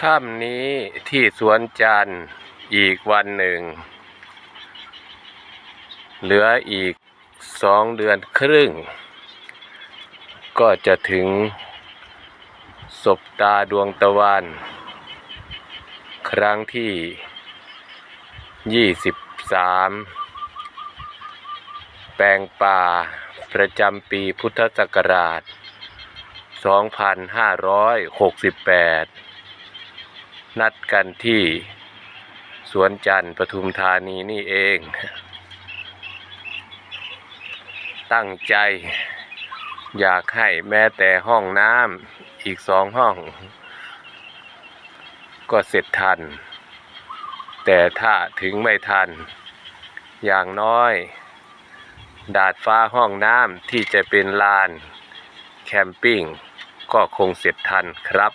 ค่ำนี้ที่สวนจันทร์อีกวันหนึ่ง เหลืออีกสองเดือนครึ่ง ก็จะถึงศบตาดวงตะวัน ครั้งที่ยี่สิบสามแปลงป่าประจำปีพุทธศักราช 2568 นัดกันที่สวนจันทร์ปทุมธานีนี่เอง ตั้งใจ อยากให้แม้แต่ห้องน้ำอีกสองห้อง ก็เสร็จทัน แต่ถ้าถึงไม่ทัน อย่างน้อย ดาดฟ้าห้องน้ำที่จะเป็นลาน แคมปิ้งก็คงเสร็จทันครับ